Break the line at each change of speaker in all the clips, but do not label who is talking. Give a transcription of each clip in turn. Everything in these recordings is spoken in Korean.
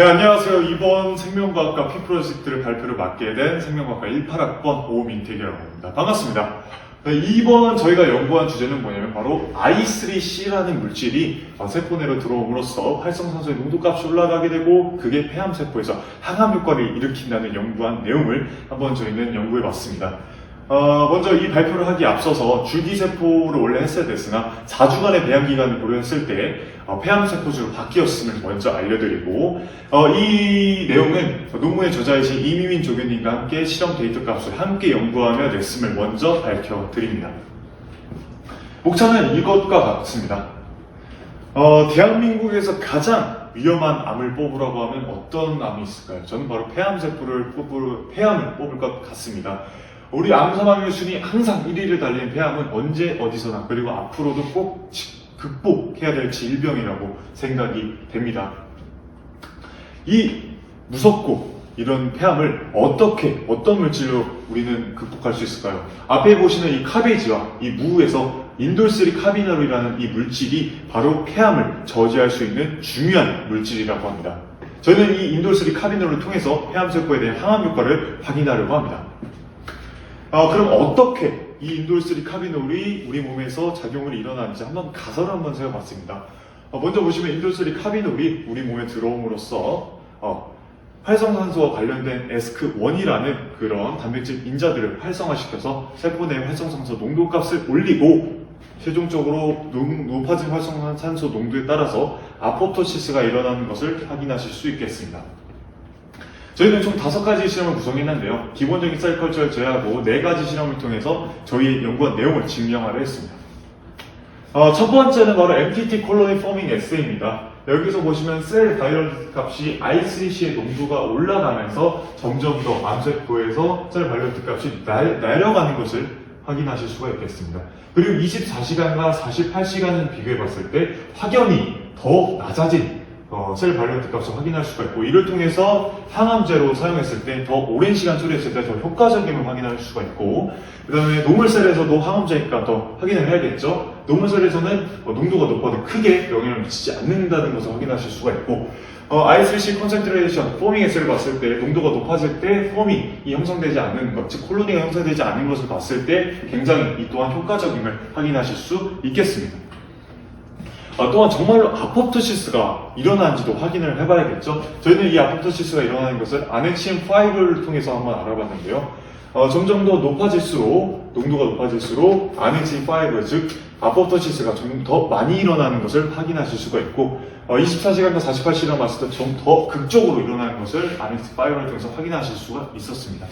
네, 안녕하세요. 이번 생명과학과 피 프로젝트를 발표를 맡게 된 생명과학과 18학번 오민택이라고 합니다. 반갑습니다. 네, 이번 저희가 연구한 주제는 뭐냐면 바로 I3C라는 물질이 어, 세포 내로 들어옴으로써 활성산소의 농도값이 올라가게 되고 그게 폐암세포에서 항암 효과를 일으킨다는 연구한 내용을 한번 저희는 연구해 봤습니다. 어, 먼저 이 발표를 하기 앞서서 줄기세포를 원래 했어야 됐으나 4주간의 배양기간을 고려했을 때 어, 폐암세포주로 바뀌었음을 먼저 알려드리고 어, 이 내용은 논문의 저자이신 이미민 조교님과 함께 실험 데이터 값을 함께 연구하며 냈음을 먼저 밝혀드립니다. 목차는 이것과 같습니다. 어, 대한민국에서 가장 위험한 암을 뽑으라고 하면 어떤 암이 있을까요? 저는 바로 폐암세포를 뽑을, 폐암을 뽑을 것 같습니다. 우리 암 사망률 순위 항상 1위를 달리는 폐암은 언제 어디서나 그리고 앞으로도 꼭 지- 극복해야 될 질병이라고 생각이 됩니다. 이 무섭고 이런 폐암을 어떻게 어떤 물질로 우리는 극복할 수 있을까요? 앞에 보시는 이 카베이지와 이 무에서 인돌3 카비나롤이라는 이 물질이 바로 폐암을 저지할 수 있는 중요한 물질이라고 합니다. 저는 이 인돌3 카비나롤을 통해서 폐암 세포에 대한 항암 효과를 확인하려고 합니다. 아, 그럼 어떻게 이 인돌3 카비놀이 우리 몸에서 작용을 일어나는지 한번 가설을 한번 세워봤습니다. 어, 먼저 보시면 인돌3 카비놀이 우리 몸에 들어옴으로써 어, 활성산소와 관련된 에스크1이라는 그런 단백질 인자들을 활성화시켜서 세포 내 활성산소 농도값을 올리고 최종적으로 농- 높아진 활성산소 농도에 따라서 아포토시스가 일어나는 것을 확인하실 수 있겠습니다. 저희는 총 다섯 가지 실험을 구성했는데요. 기본적인 셀 컬처를 제외하고 네 가지 실험을 통해서 저희의 연구한 내용을 증명하려 했습니다. 어, 첫 번째는 바로 MTT 콜로니 포밍 에세이입니다. 여기서 보시면 셀 바이럴 값이 I3C의 농도가 올라가면서 점점 더 암세포에서 셀 바이럴 값이 날, 내려가는 것을 확인하실 수가 있겠습니다. 그리고 24시간과 48시간을 비교해 봤을 때 확연히 더 낮아진 어, 셀 발렌트 값을 확인할 수가 있고 이를 통해서 항암제로 사용했을 때 더 오랜 시간 처리했을 때 더 효과적임을 확인할 수가 있고 그 다음에 노물셀에서도 항암제니까 더 확인을 해야겠죠 노물셀에서는 어, 농도가 높아도 크게 영향을 미치지 않는다는 것을 확인하실 수가 있고 어, I3C 컨센트레이션 포밍 에스를 봤을 때 농도가 높아질 때 포밍이 형성되지 않는 것, 즉 콜로니가 형성되지 않는 것을 봤을 때 굉장히 이 또한 효과적임을 확인하실 수 있겠습니다. 아, 또한 정말로 아포토시스가 일어나는지도 확인을 해봐야겠죠. 저희는 이 아포토시스가 일어나는 것을 아넥신5를 통해서 한번 알아봤는데요. 어, 점점 더 높아질수록 농도가 높아질수록 아넥신5 즉 아포토시스가 좀 더 많이 일어나는 것을 확인하실 수가 있고 어, 24시간과 48시간 봤을 때 좀 더 극적으로 일어나는 것을 아넥신5를 통해서 확인하실 수가 있었습니다.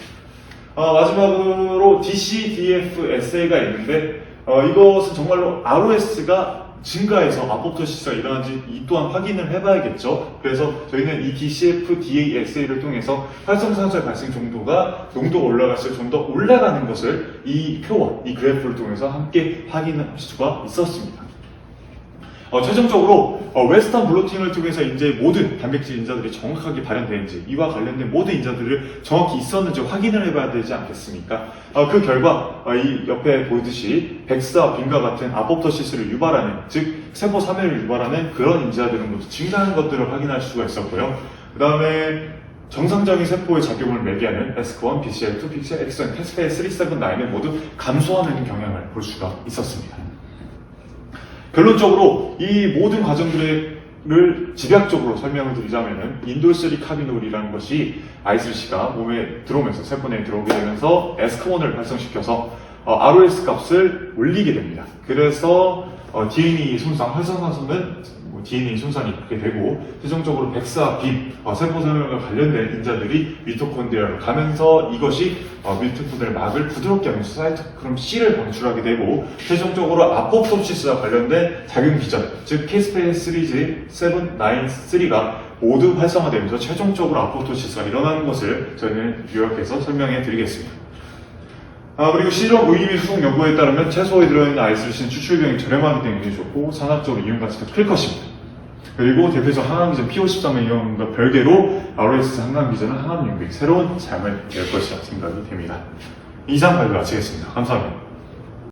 어, 마지막으로 DCDF SA가 있는데 어, 이것은 정말로 ROS가 증가해서 아포토시스가 일어난지 이 또한 확인을 해봐야겠죠. 그래서 저희는 이 DCF DASA를 통해서 활성산소의 발생 정도가 농도가 올라갈수록 좀 더 올라가는 것을 이 표와 이 그래프를 통해서 함께 확인할 수가 있었습니다. 어, 최종적으로 어, 웨스턴 블로팅을 통해서 이제 모든 단백질 인자들이 정확하게 발현되는지 이와 관련된 모든 인자들을 정확히 있었는지 확인을 해봐야 되지 않겠습니까? 어, 그 결과 어, 이 옆에 보듯이 백스와 빈과 같은 아포토시스를 유발하는 즉 세포 사멸을 유발하는 그런 인자들은 모두 증가하는 것들을 확인할 수가 있었고요. 그 다음에 정상적인 세포의 작용을 매개하는 ESK1, BCL2, PCL, X1, 캐스페 379는 모두 감소하는 경향을 볼 수가 있었습니다. 결론적으로 이 모든 과정들을 집약적으로 설명을 드리자면은 인돌3 카비놀이라는 것이 I3C가 몸에 들어오면서 세포 내에 들어오게 되면서 에스크원을 발생시켜서 어, ROS 값을 올리게 됩니다. 그래서 어, DNA 손상, 뭐 DNA 손상이 있게 되고 최종적으로 백사, 빔, 어, 세포 생명과 관련된 인자들이 미토콘드리아로 가면서 이것이 어, 미토콘드리아를 막을 부드럽게 하면서 사이토크롬 C를 방출하게 되고 최종적으로 아포토시스와 관련된 작용 기전, 즉 케이스페인 시리즈 7, 9, 3가 모두 활성화되면서 최종적으로 아포토시스가 일어나는 것을 저희는 요약해서 설명해 드리겠습니다. 아, 그리고 실험 의미 수송 연구에 따르면 채소에 들어있는 아이슬신 추출 비용이 저렴하기 때문에 좋고 산업적으로 이용 가치가 클 것입니다. 그리고 대표적 항암기전 P53의 이용과 별개로 항암기전은 항암 용백 새로운 삶을 열 것이라 생각이 됩니다. 이상 발표 마치겠습니다. 감사합니다.